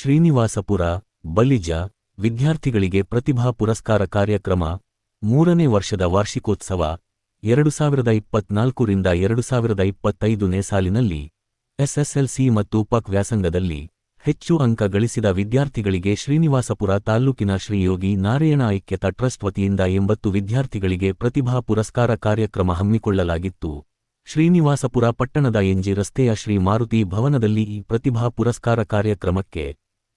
ಶ್ರೀನಿವಾಸಪುರ, ಬಲಿಜ, ವಿದ್ಯಾರ್ಥಿಗಳಿಗೆ ಪ್ರತಿಭಾ ಪುರಸ್ಕಾರ ಕಾರ್ಯಕ್ರಮ, ಮೂರನೇ ವರ್ಷದ ವಾರ್ಷಿಕೋತ್ಸವ, ಎರಡು ಸಾವಿರದ ಇಪ್ಪತ್ನಾಲ್ಕರಿಂದ ಎರಡು ಸಾವಿರದ ಇಪ್ಪತ್ತೈದನೇ ಸಾಲಿನಲ್ಲಿ ಎಸ್ಎಸ್ಎಲ್ಸಿ ಮತ್ತು ಪಕ್ ವ್ಯಾಸಂಗದಲ್ಲಿ ಹೆಚ್ಚು ಅಂಕ ಗಳಿಸಿದ ವಿದ್ಯಾರ್ಥಿಗಳಿಗೆ ಶ್ರೀನಿವಾಸಪುರ ತಾಲ್ಲೂಕಿನ ಶ್ರೀಯೋಗಿ ನಾರಾಯಣ ಐಕ್ಯತ ಟ್ರಸ್ಟ್ ವತಿಯಿಂದ ಎಂಬತ್ತು ವಿದ್ಯಾರ್ಥಿಗಳಿಗೆ ಪ್ರತಿಭಾ ಪುರಸ್ಕಾರ ಕಾರ್ಯಕ್ರಮ ಹಮ್ಮಿಕೊಳ್ಳಲಾಗಿತ್ತು. ಶ್ರೀನಿವಾಸಪುರ ಪಟ್ಟಣದ ಎನ್ಜಿ ರಸ್ತೆಯ ಶ್ರೀ ಮಾರುತಿ ಭವನದಲ್ಲಿ ಈ ಪ್ರತಿಭಾ ಪುರಸ್ಕಾರ ಕಾರ್ಯಕ್ರಮಕ್ಕೆ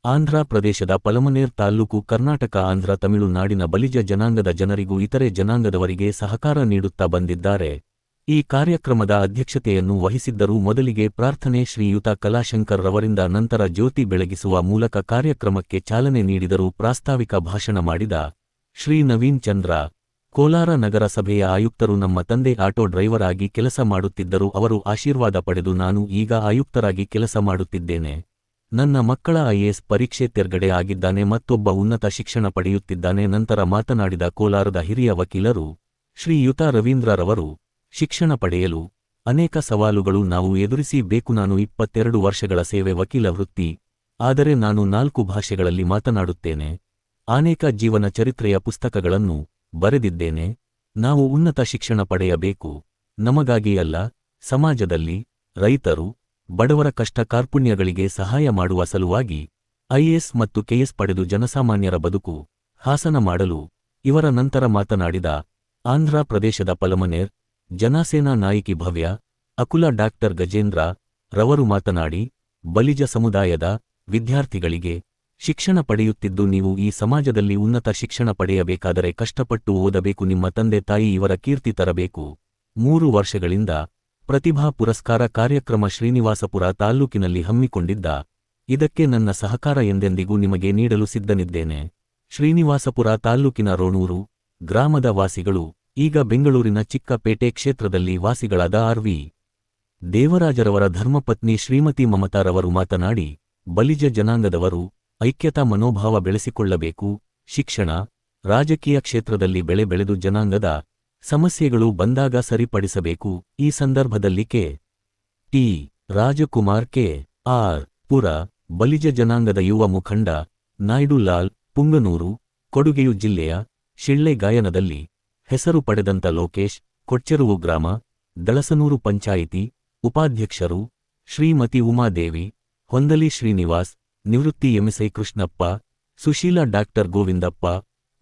ಆಂಧ್ರ ಪ್ರದೇಶದ ಪಲಮನೇರ್ ತಾಲ್ಲೂಕು ಕರ್ನಾಟಕ ಆಂಧ್ರ ತಮಿಳುನಾಡಿನ ಬಲಿಜ ಜನಾಂಗದ ಜನರಿಗೂ ಇತರೆ ಜನಾಂಗದವರಿಗೆ ಸಹಕಾರ ನೀಡುತ್ತಾ ಬಂದಿದ್ದಾರೆ. ಈ ಕಾರ್ಯಕ್ರಮದ ಅಧ್ಯಕ್ಷತೆಯನ್ನು ವಹಿಸಿದ್ದರೂ ಮೊದಲಿಗೆ ಪ್ರಾರ್ಥನೆ ಶ್ರೀಯುತ ಕಲಾಶಂಕರ್ ರವರಿಂದ ನಂತರ ಜ್ಯೋತಿ ಬೆಳಗಿಸುವ ಮೂಲಕ ಕಾರ್ಯಕ್ರಮಕ್ಕೆ ಚಾಲನೆ ನೀಡಿದರು ಪ್ರಾಸ್ತಾವಿಕ ಭಾಷಣ ಮಾಡಿದ ಶ್ರೀ ನವೀನ್ ಚಂದ್ರ. ಕೋಲಾರ ನಗರಸಭೆಯ ಆಯುಕ್ತರು ನಮ್ಮ ತಂದೆ ಆಟೋ ಡ್ರೈವರ್ ಆಗಿ ಕೆಲಸ ಮಾಡುತ್ತಿದ್ದರು, ಅವರು ಆಶೀರ್ವಾದ ಪಡೆದು ನಾನು ಈಗ ಆಯುಕ್ತರಾಗಿ ಕೆಲಸ ಮಾಡುತ್ತಿದ್ದೇನೆ. ನನ್ನ ಮಕ್ಕಳ ಐಎಎಸ್ ಪರೀಕ್ಷೆ ತೆರ್ಗಡೆ ಆಗಿದ್ದಾನೆ ಮತ್ತೊಬ್ಬ ಉನ್ನತ ಶಿಕ್ಷಣ ಪಡೆಯುತ್ತಿದ್ದಾನೆ ನಂತರ ಮಾತನಾಡಿದ ಕೋಲಾರದ ಹಿರಿಯ ವಕೀಲರು ಶ್ರೀಯುತ ರವೀಂದ್ರರವರು, ಶಿಕ್ಷಣ ಪಡೆಯಲು ಅನೇಕ ಸವಾಲುಗಳು ನಾವು ಎದುರಿಸಿ ಬೇಕು ನಾನು ಇಪ್ಪತ್ತೆರಡು ವರ್ಷಗಳ ಸೇವೆ ವಕೀಲ ವೃತ್ತಿ, ಆದರೆ ನಾನು ನಾಲ್ಕು ಭಾಷೆಗಳಲ್ಲಿ ಮಾತನಾಡುತ್ತೇನೆ. ಅನೇಕ ಜೀವನ ಚರಿತ್ರೆಯ ಪುಸ್ತಕಗಳನ್ನು ಬರೆದಿದ್ದೇನೆ. ನಾವು ಉನ್ನತ ಶಿಕ್ಷಣ ಪಡೆಯಬೇಕು. ನಮಗಾಗಿ ಅಲ್ಲ, ಸಮಾಜದಲ್ಲಿ ರೈತರು ಬಡವರ ಕಷ್ಟ ಕಾರ್ಪುಣ್ಯಗಳಿಗೆ ಸಹಾಯ ಮಾಡುವ ಸಲುವಾಗಿ ಐಎಎಸ್ ಮತ್ತು ಕೆಎಸ್ ಪಡೆದು ಜನಸಾಮಾನ್ಯರ ಬದುಕು ಹಾಸನ ಮಾಡಲು ಇವರ ನಂತರ ಮಾತನಾಡಿದ ಆಂಧ್ರ ಪ್ರದೇಶದ ಪಲಮನೇರ್, ಜನಸೇನಾ ನಾಯಕಿ ಭವ್ಯ, ಅಕುಲ ಡಾಕ್ಟರ್ ಗಜೇಂದ್ರ ರವರು ಮಾತನಾಡಿ, ಬಲಿಜ ಸಮುದಾಯದ ವಿದ್ಯಾರ್ಥಿಗಳಿಗೆ ಶಿಕ್ಷಣ ಪಡೆಯುತ್ತಿದ್ದು ನೀವು ಈ ಸಮಾಜದಲ್ಲಿ ಉನ್ನತ ಶಿಕ್ಷಣ ಪಡೆಯಬೇಕಾದರೆ ಕಷ್ಟಪಟ್ಟು ಓದಬೇಕು, ನಿಮ್ಮ ತಂದೆ ತಾಯಿ ಇವರ ಕೀರ್ತಿ ತರಬೇಕು. ಮೂರು ವರ್ಷಗಳಿಂದ ಪ್ರತಿಭಾ ಪುರಸ್ಕಾರ ಕಾರ್ಯಕ್ರಮ ಶ್ರೀನಿವಾಸಪುರ ತಾಲ್ಲೂಕಿನಲ್ಲಿ ಹಮ್ಮಿಕೊಂಡಿದ್ದ ಇದಕ್ಕೆ ನನ್ನ ಸಹಕಾರ ಎಂದೆಂದಿಗೂ ನಿಮಗೆ ನೀಡಲು ಸಿದ್ಧನಿದ್ದೇನೆ. ಶ್ರೀನಿವಾಸಪುರ ತಾಲ್ಲೂಕಿನ ರೋಣೂರು ಗ್ರಾಮದ ವಾಸಿಗಳು, ಈಗ ಬೆಂಗಳೂರಿನ ಚಿಕ್ಕಪೇಟೆ ಕ್ಷೇತ್ರದಲ್ಲಿ ವಾಸಿಗಳಾದ ಆರ್ವಿ ದೇವರಾಜರವರ ಧರ್ಮಪತ್ನಿ ಶ್ರೀಮತಿ ಮಮತಾರವರು ಮಾತನಾಡಿ, ಬಲಿಜ ಜನಾಂಗದವರು ಐಕ್ಯತಾ ಮನೋಭಾವ ಬೆಳೆಸಿಕೊಳ್ಳಬೇಕು, ಶಿಕ್ಷಣ, ರಾಜಕೀಯ ಕ್ಷೇತ್ರದಲ್ಲಿ ಬೆಳೆ ಬೆಳೆದು ಜನಾಂಗದ ಸಮಸ್ಯೆಗಳು ಬಂದಾಗ ಸರಿಪಡಿಸಬೇಕು. ಈ ಸಂದರ್ಭದಲ್ಲಿ K. T. Rajkumar, K. R. Pura, Balija ಜನಾಂಗದ ಯುವ ಮುಖಂಡ ನಾಯ್ಡುಲಾಲ್ ಪುಂಗನೂರು, ಕೊಡುಗೆಯು ಜಿಲ್ಲೆಯ ಶಿಳ್ಳೆ ಗಾಯನದಲ್ಲಿ ಹೆಸರು ಪಡೆದಂತ ಲೋಕೇಶ್, ಕೊಚ್ಚೆರುವು ಗ್ರಾಮ, ದಳಸನೂರು ಪಂಚಾಯಿತಿ ಉಪಾಧ್ಯಕ್ಷರು ಶ್ರೀಮತಿ ಉಮಾದೇವಿ, ಹೊಂದಲಿ ಶ್ರೀನಿವಾಸ್, ನಿವೃತ್ತಿ ಎಂಎಸ್ಐ ಕೃಷ್ಣಪ್ಪ, ಸುಶೀಲಾ ಡಾಕ್ಟರ್ ಗೋವಿಂದಪ್ಪ,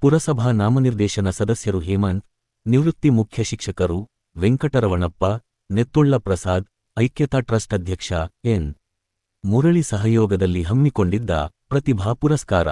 ಪುರಸಭಾ ನಾಮನಿರ್ದೇಶನ ಸದಸ್ಯರು ಹೇಮಂತ್ ನಿವೃತ್ತಿ ಮುಖ್ಯ ಶಿಕ್ಷಕರು ವೆಂಕಟರವಣಪ್ಪ ನೆತ್ತುಳ್ಳ ಪ್ರಸಾದ್ ಐಕ್ಯತಾ ಟ್ರಸ್ಟ್ ಅಧ್ಯಕ್ಷ ಎನ್. ಮುರಳಿ ಸಹಯೋಗದಲ್ಲಿ ಹಮ್ಮಿಕೊಂಡಿದ್ದ ಪ್ರತಿಭಾ ಪುರಸ್ಕಾರ.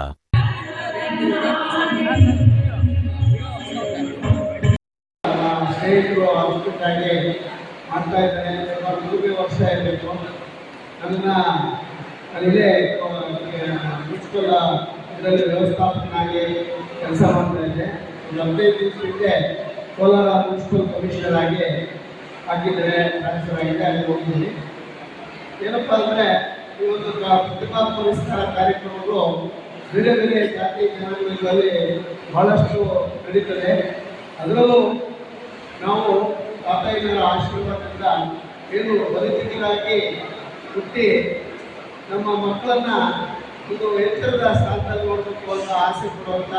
ಕೆಲಸ ಮಾಡ್ತಾ ಇದ್ದೆ. ಕೋಲಾರ ಮುನ್ಸಿಪಲ್ ಕಮಿಷನರ್ ಆಗಿ ಆಗಿದ್ದರೆ ಟ್ರಾನ್ಸ್ಫರ್ ಆಗಿದೆ ಅಲ್ಲಿ ಹೋಗಿದ್ದೀನಿ. ಏನಪ್ಪ ಅಂದರೆ, ಈ ಒಂದು ಪ್ರತಿಭಾ ಪುರಸ್ಕಾರ ಕಾರ್ಯಕ್ರಮಗಳು ಬೇರೆ ಬೇರೆ ಜಾತಿ ಜನಾಂಗಗಳಲ್ಲಿ ಬಹಳಷ್ಟು ನಡೀತದೆ. ಅದರಲ್ಲೂ ನಾವು ತಾತಾಯಿಯರ ಆಶೀರ್ವಾದದಿಂದ ಏನು ಬದುಕಿಗಳಾಗಿ ಹುಟ್ಟಿ ನಮ್ಮ ಮಕ್ಕಳನ್ನ ಒಂದು ಎತ್ತರದ ಸ್ಥಾನದಲ್ಲಿ ನೋಡಬೇಕು ಅಂತ ಆಸೆ ಪಡುವಂಥ